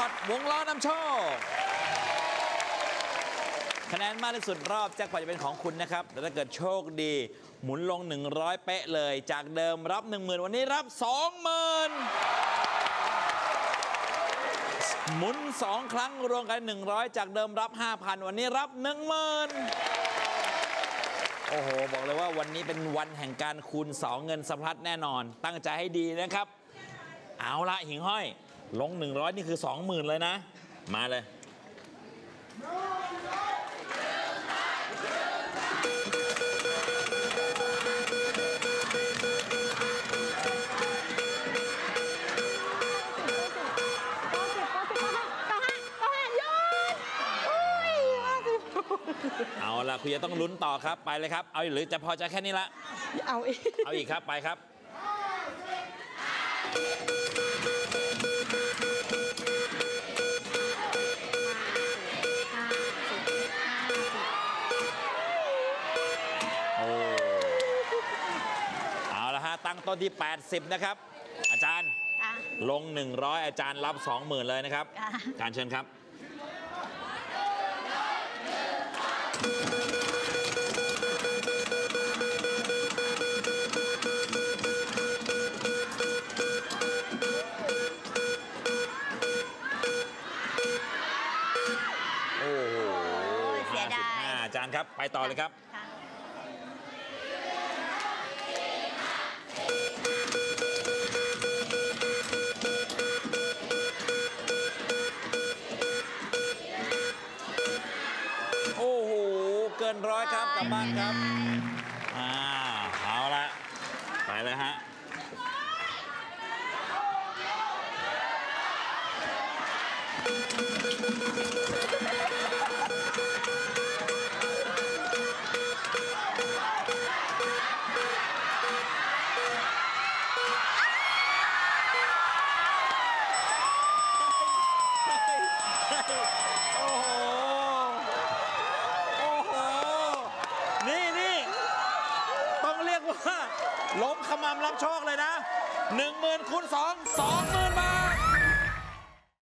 คอตวงล้อนำโชค คะแนนมากที่สุดรอบแจ็คพอตจะเป็นของคุณนะครับแต่ถ้าเกิดโชคดี หมุนลง 100 เป๊ะเลย จากเดิมรับ 10,000 วันนี้รับ 20,000 หมุน 2 ครั้งรวมกัน 100 จากเดิมรับ 5,000 วันนี้รับ 10,000 โอ้โห บอกเลยว่าวันนี้เป็นวันแห่งการคูณ 2 เงินสะพัดแน่นอน ตั้งใจให้ดีนะครับ เอาละหิงห้อย ลง 100 นี่คือ 20,000 เลยนะ มาเลยเอาละคุณจะต้องลุ้นต่อครับไปเลยครับ เอาหรือจะพอใจแค่นี้ละ เอาอีก เอาอีกครับไปครับ ตั้งต้นที่ 80 นะครับ อาจารย์ค่ะลง 100 อาจารย์รับ 20,000 เลยนะครับค่ะการเชิญครับโอ้โหเสียดาย55อาจารย์ครับ ไปต่อเลยครับ นร้อยครับกลับบ้านครับอ่าเอาละไปเลยฮะ โอ้โห โอ้โห นี่นี่ต้องเรียกว่า ล้มขมำรับโชคเลยนะ 1 0,000คูณ2 20,000 บาท